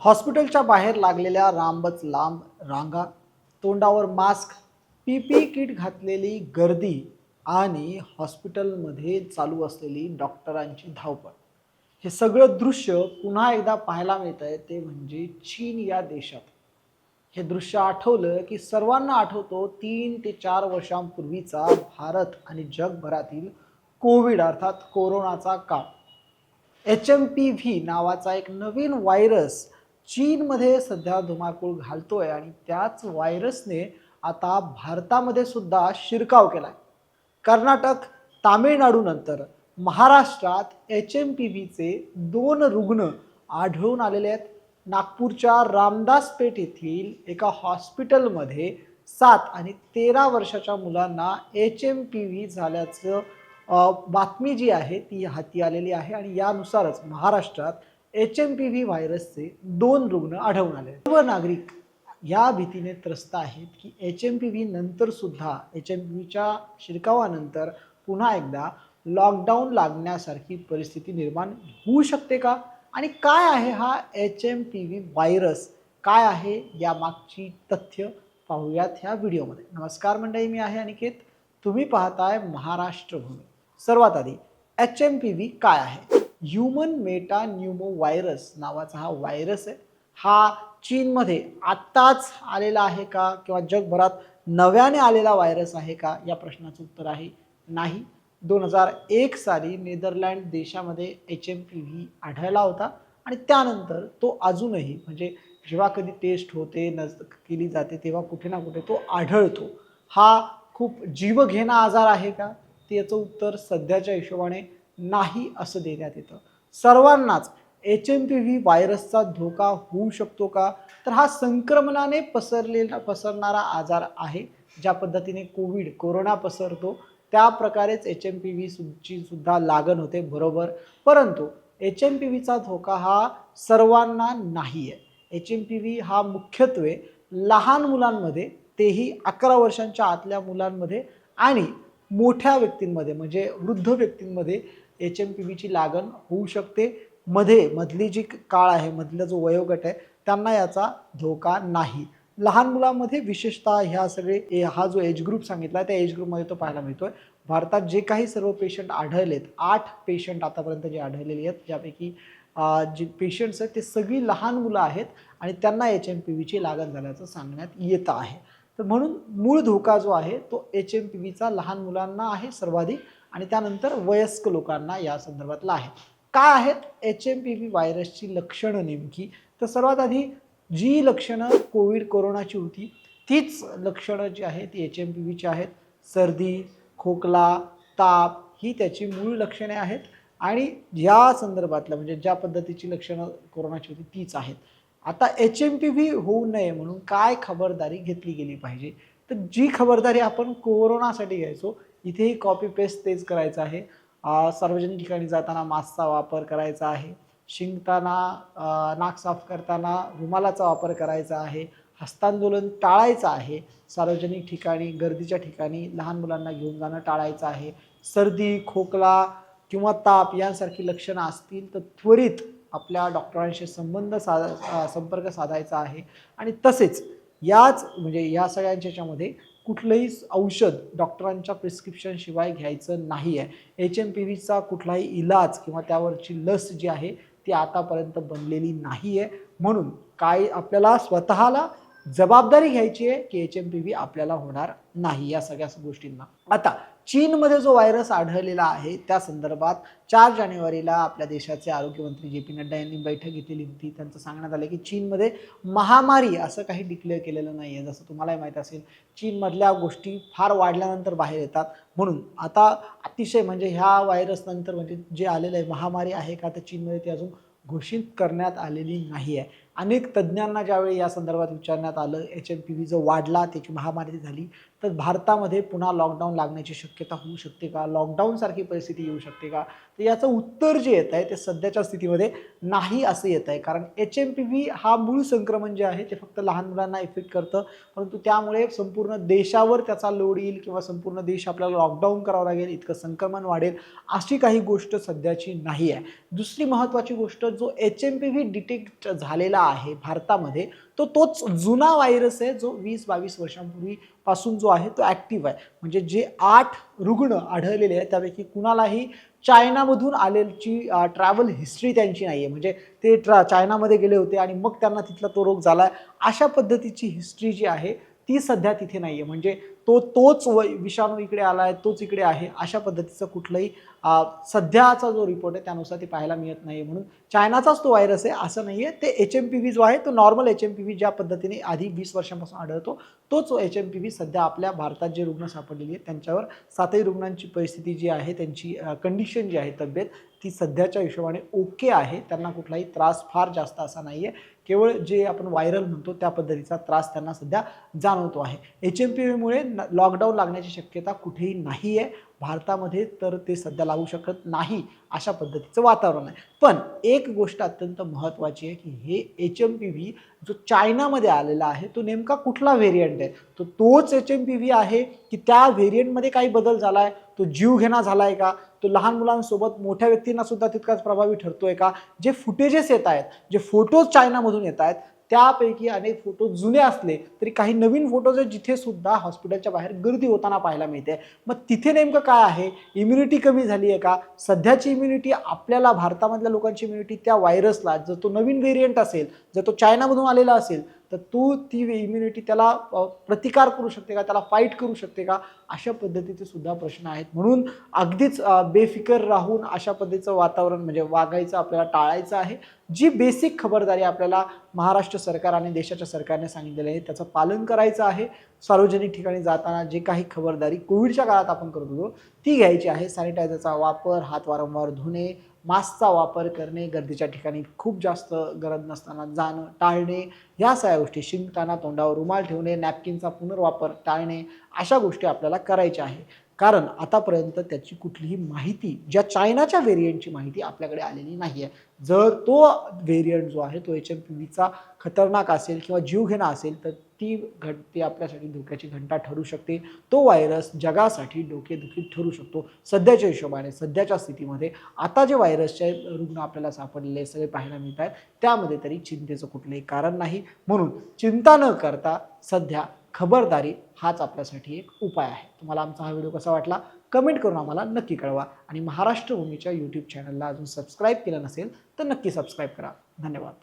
हॉस्पिटलच्या बाहेर लागलेल्या रांबच लांब रांगा तोंडावर मास्क पी पी किट घातलेली गर्दी आणि हॉस्पिटलमध्ये चालू असलेली डॉक्टरांची धावपळ. हे सगळं दृश्य पुन्हा एकदा पाहायला मिळत आहे ते म्हणजे चीन या देशात. हे दृश्य आठवलं की सर्वांना आठवतो तीन ते चार वर्षांपूर्वीचा भारत आणि जगभरातील कोविड अर्थात कोरोनाचा काळ. एच एम पी व्ही नावाचा एक नवीन व्हायरस चीनमध्ये सध्या धुमाकूळ घालतोय आणि त्याच व्हायरसने आता भारतामध्ये सुद्धा शिरकाव केला आहे कर्नाटक तामिळनाडूनंतर महाराष्ट्रात एच एम पी व्हीचे दोन रुग्ण आढळून आलेले आहेत. नागपूरच्या रामदासपेठ येथील एका हॉस्पिटलमध्ये सात आणि तेरा वर्षाच्या मुलांना एच एम पी व्ही झाल्याचं बातमी जी आहे ती हाती आलेली आहे आणि यानुसारच महाराष्ट्रात एच एम पी व्ही व्हायरसचे दोन रुग्ण आढळून आले. सर्व नागरिक या भीतीने त्रस्त आहेत की एच एम पी व्ही नंतर सुद्धा एच एम पी व्हीच्या शिरकावानंतर पुन्हा एकदा लॉकडाऊन लागण्यासारखी परिस्थिती निर्माण होऊ शकते का? आणि काय आहे हा H M P V virus काय आहे यामागची तथ्य? पाहूयात ह्या व्हिडिओमध्ये. नमस्कार मंडळी मी आहे अनिकेत. तुम्ही पाहताय महाराष्ट्र भूमी सर्वात आधी एच एम पी व्ही काय आहे? ह्युमन मेटा न्यूमो व्हायरस नावाचा हा व्हायरस आहे. हा चीनमध्ये आत्ताच आलेला आहे का किंवा जगभरात नव्याने आलेला व्हायरस आहे का? या प्रश्नाचं उत्तर आहे नाही. दोन हजार एक साली नेदरलँड देशामध्ये एच एम पी व्ही आढळला होता आणि त्यानंतर तो अजूनही म्हणजे जेव्हा कधी टेस्ट होते नज केली जाते तेव्हा कुठे ना कुठे तो आढळतो. हा खूप जीवघेणा आजार आहे का? ते याचं उत्तर सध्याच्या हिशोबाने नाही असं देण्यात येतं. सर्वांनाच एच एम पी व्ही व्हायरसचा धोका होऊ शकतो का? तर हा संक्रमणाने पसरलेला पसरणारा आजार आहे ज्या पद्धतीने कोविड कोरोना पसरतो. त्या प्रकारेच एच एम पी व्ही ची सुद्धा लागण होते बरोबर. परंतु एच एम पी व्हीचा धोका हा सर्वांना नाही आहे एच एम पी व्ही हा मुख्यत्वे लहान मुलांमध्ये तेही अकरा वर्षांच्या आतल्या मुलांमध्ये आणि मोठ्या व्यक्तींमध्ये म्हणजे वृद्ध व्यक्तींमध्ये एच एम पी बीची लागण होऊ शकते. मध्ये मधली जी काळ आहे मधला जो वयोगट आहे त्यांना याचा धोका नाही. लहान मुलांमध्ये विशेषतः ह्या सगळे ए- हा जो एज ग्रुप सांगितला त्या एज ग्रुपमध्ये तो पाहायला मिळतोय. भारतात जे काही सर्व पेशंट आढळलेत आठ पेशंट आतापर्यंत जे आढळलेले आहेत ज्यापैकी जे पेशंट्स आहेत ते सगळी लहान मुलं आहेत आणि त्यांना एच एम पी व्हीची लागण झाल्याचं सांगण्यात येतं आहे. तर म्हणून मूळ धोका जो आहे तो एच एम पी व्हीचा लहान मुलांना आहे सर्वाधिक आणि त्यानंतर वयस्क लोकांना या संदर्भातला आहे. काय आहेत? एच एम पी व्ही व्हायरसची लक्षणं नेमकी? तर सर्वात आधी जी लक्षणं कोविड कोरोनाची होती तीच लक्षणं जी आहेत ती एच एम पी व्हीची आहेत. सर्दी खोकला ताप ही त्याची मूळ लक्षणे आहेत. आणि या संदर्भातलं म्हणजे ज्या पद्धतीची लक्षणं कोरोनाची होती तीच आहेत. आता एच एम पी व्ही होऊ नये म्हणून काय खबरदारी घेतली गेली पाहिजे? तर जी खबरदारी आपण कोरोनासाठी घ्यायचो इथेही कॉपी पेस्ट तेच करायचं आहे. सार्वजनिक ठिकाणी जाताना मास्कचा वापर करायचा आहे. शिंकताना नाक साफ करताना रुमालाचा वापर करायचा आहे. हस्तांदोलन टाळायचं आहे. सार्वजनिक ठिकाणी गर्दीच्या ठिकाणी लहान मुलांना घेऊन जाणं टाळायचं आहे. सर्दी खोकला किंवा ताप यांसारखी लक्षणं असतील तर त्वरित आपल्या डॉक्टरांशी संबंध साधा संपर्क साधायचा आहे. आणि तसेच याच म्हणजे या सगळ्यांच्या याच्यामध्ये कुठलंही औषध डॉक्टरांच्या प्रिस्क्रिप्शनशिवाय घ्यायचं नाही आहे एच एम पी व्हीचा कुठलाही इलाज किंवा त्यावरची लस जी आहे ती आतापर्यंत बनलेली नाही आहे म्हणून काय आपल्याला स्वतःला जबाबदारी घ्यायची आहे की एच एम पी व्ही आपल्याला होणार नाही या सगळ्या गोष्टींना. आता चीनमध्ये जो व्हायरस आढळलेला आहे त्या संदर्भात चार जानेवारीला आपल्या देशाचे आरोग्यमंत्री जे पी नड्डा यांनी बैठक घेतलेली होती. त्यांचं सांगण्यात आलं की चीनमध्ये महामारी असं काही डिक्लेअर केलेलं नाही आहे. जसं तुम्हालाही माहीत असेल चीनमधल्या गोष्टी फार वाढल्यानंतर बाहेर येतात. म्हणून आता अतिशय म्हणजे ह्या व्हायरस नंतर म्हणजे जे आलेलं आहे महामारी आहे का तर चीनमध्ये ती अजून घोषित करण्यात आलेली नाही आहे. अनेक तज्ज्ञांना ज्यावेळी या संदर्भात विचारण्यात आलं एच एम पी व्ही जर वाढला त्याची महामारी झाली तर भारतामध्ये पुन्हा लॉकडाऊन लागण्याची शक्यता होऊ शकते का? लॉकडाऊनसारखी परिस्थिती येऊ शकते का? तर याचं उत्तर जे येत आहे ते सध्याच्या स्थितीमध्ये नाही असं येत आहे. कारण एच एम पी व्ही हा मूळ संक्रमण जे आहे ते फक्त लहान मुलांना इफेक्ट करतं. परंतु त्यामुळे संपूर्ण देशावर त्याचा लोड येईल किंवा संपूर्ण देश आपल्याला लॉकडाऊन करावं लागेल इतकं संक्रमण वाढेल अशी काही गोष्ट सध्याची नाही आहे. दुसरी महत्त्वाची गोष्ट जो H M P V detect झालेला आहे भारतामध्ये तो तोच जुना व्हायरस आहे जो वीस बावीस वर्षांपूर्वीपासून जो आहे तो ॲक्टिव्ह आहे. म्हणजे जे आठ रुग्ण आढळलेले आहेत त्यापैकी कुणालाही चायनामधून आलेली ट्रॅव्हल हिस्ट्री त्यांची नाही आहे म्हणजे ते ट्रा चायनामध्ये गेले होते आणि मग त्यांना तिथला तो रोग झाला अशा पद्धतीची हिस्ट्री जी आहे ती सध्या तिथे नाही आहे म्हणजे तो तोच व विषाणू इकडे आला आहे तोच इकडे आहे अशा पद्धतीचं कुठलंही सध्याचा जो रिपोर्ट आहे त्यानुसार ते पाहायला मिळत नाही म्हणून चायनाचाच तो व्हायरस आहे असं नाही आहे ते एच एम पी व्ही जो आहे तो normal H M P V ज्या पद्धतीने आधी वीस वर्षांपासून आढळतो तोच एच एम पी व्ही सध्या आपल्या भारतात जे रुग्ण सापडलेली आहेत त्यांच्यावर सातही रुग्णांची परिस्थिती जी आहे त्यांची कंडिशन जी आहे तब्येत ती सध्याच्या हिशोबाने ओके आहे. त्यांना कुठलाही त्रास फार जास्त असा नाही आहे केवळ जे आपण व्हायरल म्हणतो त्या पद्धतीचा त्रास त्यांना सध्या जाणवतो आहे. एच एम पी व्हीमुळे लॉकडाऊन लागण्याची शक्यता कुठेही नाही आहे भारतामध्ये तर ते सध्या लागू शकत नाही अशा पद्धतीचं वातावरण आहे. पण एक गोष्ट अत्यंत महत्त्वाची आहे की हे एच एम पी व्ही जो चायनामध्ये आलेला आहे तो नेमका कुठला व्हेरियंट आहे? तो तोच एच एम पी व्ही आहे की त्या व्हेरियंटमध्ये काही बदल झाला आहे तो जीवघेणा झाला आहे का? तो लहान मुलांसोबत मोठ्या व्यक्तींना सुद्धा तितकाच प्रभावी ठरतोय का? जे फुटेजेस येत आहेत जे फोटोज चायनामधून येत आहेत त्यापैकी अनेक फोटो जुने असले तरी काही नवीन फोटोज आहेत जिथे सुद्धा हॉस्पिटलच्या बाहेर गर्दी होताना पाहायला मिळते. मग तिथे नेमकं काय आहे? इम्युनिटी कमी झाली आहे का? सध्याची इम्युनिटी आपल्याला भारतामधल्या लोकांची इम्युनिटी त्या व्हायरसला जर तो नवीन व्हेरियंट असेल जर तो चायनामधून आलेला असेल तर तू ती इम्युनिटी त्याला प्रतिकार करू शकते का? त्याला फाईट करू शकते का? अशा पद्धतीचे सुद्धा प्रश्न आहेत. म्हणून अगदीच बेफिकर राहून अशा पद्धतीचं वातावरण म्हणजे वागायचं आपल्याला टाळायचं आहे. जी बेसिक खबरदारी आपल्याला महाराष्ट्र सरकार आणि देशाच्या सरकारने सांगितलेली आहे त्याचं पालन करायचं आहे. सार्वजनिक ठिकाणी जाताना जे काही खबरदारी कोविडच्या काळात आपण करत होतो ती घ्यायची आहे. सॅनिटायझरचा वापर हात वारंवार धुणे मास्कचा वापर करणे गर्दीच्या ठिकाणी खूप जास्त गरज नसताना जाणं टाळणे ह्या सगळ्या गोष्टी शिंकताना तोंडावर रुमाल ठेवणे नॅपकिनचा पुनर्वापर टाळणे अशा गोष्टी आपल्याला करायच्या आहे. कारण आतापर्यंत त्याची कुठलीही माहिती ज्या चायनाच्या व्हेरियंटची माहिती आपल्याकडे आलेली नाही आहे जर तो व्हेरियंट जो आहे तो एच एम पी व्हीचा खतरनाक असेल किंवा जीवघेणा असेल तर ती घट ती आपल्यासाठी धोक्याची घंटा ठरू शकते. तो व्हायरस जगासाठी डोकेदुखी ठरू शकतो. सध्याच्या हिशोबाने सध्याच्या स्थितीमध्ये आता जे व्हायरसचे रुग्ण आपल्याला सापडलेले सगळे पाहायला मिळत आहेत त्यामध्ये तरी चिंतेचं कुठलंही कारण नाही. म्हणून चिंता न करता सध्या खबरदारी हाच आपल्यासाठी एक उपाय आहे. तुम्हाला आमचा हा व्हिडिओ कसा वाटला? कमेंट करून आम्हाला नक्की कळवा. आणि महाराष्ट्र भूमीच्या यूट्यूब चॅनलला अजून सबस्क्राईब केलं नसेल तर नक्की सबस्क्राईब करा. धन्यवाद.